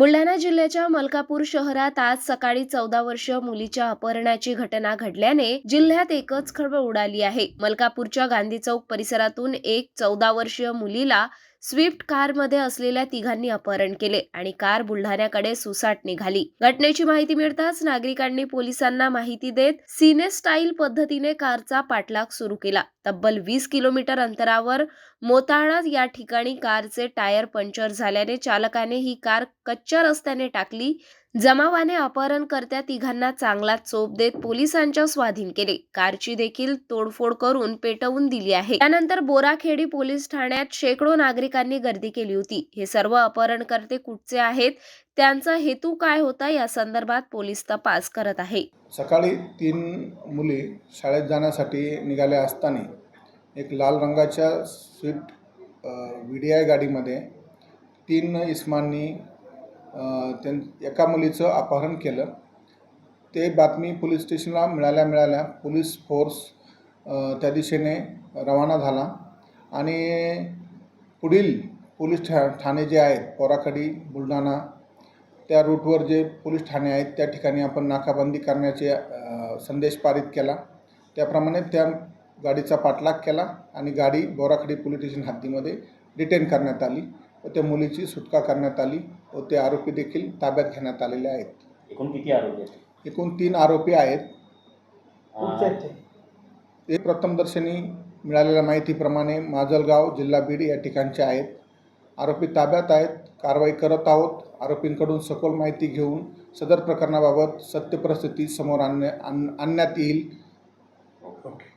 बुलढाणा जिल्ह्याच्या मलकापूर शहरात आज सकाळी चौदा वर्षीय मुलीच्या अपहरणाची घटना घडल्याने जिल्ह्यात एकच खळबळ उडाली आहे. मलकापूरच्या गांधी चौक परिसरातून एक चौदा वर्षीय मुलीला स्विफ्ट कारमध्ये असलेल्या तिघांनी अपहरण केले आणि कार बुलढाण्याकडे सुसाट निघाली. घटनेची माहिती मिळताच नागरिकांनी पोलिसांना माहिती देत सिने स्टाईल पद्धतीने कारचा पाठलाग सुरू केला. तब्बल वीस किलोमीटर अंतरावर मोताळा या ठिकाणी कारचे टायर पंक्चर झाल्याने चालकाने ही कार कच्च्या रस्त्याने टाकली. जमावाने अपहरणकर्त्या तिघांना चांगला चोप देत पोलिसांच्या स्वाधीन केले. कारची देखील तोडफोड करून पेटवून दिली आहे. त्यानंतर बोराखेडी पोलीस ठाण्यात शेकडो नागरिकांनी गर्दी केली होती. हे सर्व अपहरणकर्ते कुठचे आहेत? त्यांचा हेतू काय होता? या संदर्भात पोलीस तपास करत आहे. सकाळी तीन मुली शाळेत जाण्यासाठी निघाल्या असताना एक लाल रंगाच्या स्विफ्ट व्ही डी आय गाडीमध्ये तीन इस्मांनी त्यां एका मुलीचं अपहरण केलं. ते बातमी पोलीस स्टेशनला मिळाल्या मिळाल्या. पोलीस फोर्स त्या दिशेने रवाना झाला. आणि पुढील पोलीस ठा ठाणे जे आहेत पोराखडी बुलढाणा त्या रूटवर जे पोलीस ठाणे आहेत त्या ठिकाणी आपण नाकाबंदी करण्याचे संदेश पारित केला. त्याप्रमाणे त्या गाडीचा पाठलाग केला आणि गाडी बोराखडी पोलीस स्टेशन हद्दीमध्ये डिटेन करण्यात आली. व त्या मुलीची सुटका करण्यात आली व ते आरोपी देखील ताब्यात घेण्यात आलेले आहेत. एकूण किती आरोपी आहेत? एकूण तीन आरोपी आहेत. अं, ते प्रथमदर्शनी मिळालेल्या माहितीप्रमाणे माजलगाव जिल्हा बीड या ठिकाणचे आहेत. आरोपी ताब्यात आहेत कारवाई करत आहोत. आरोपींकडून सखोल माहिती घेऊन सदर प्रकरणाबाबत सत्य परिस्थिती समोर आणण्या आण आणण्यात येईल. ओके.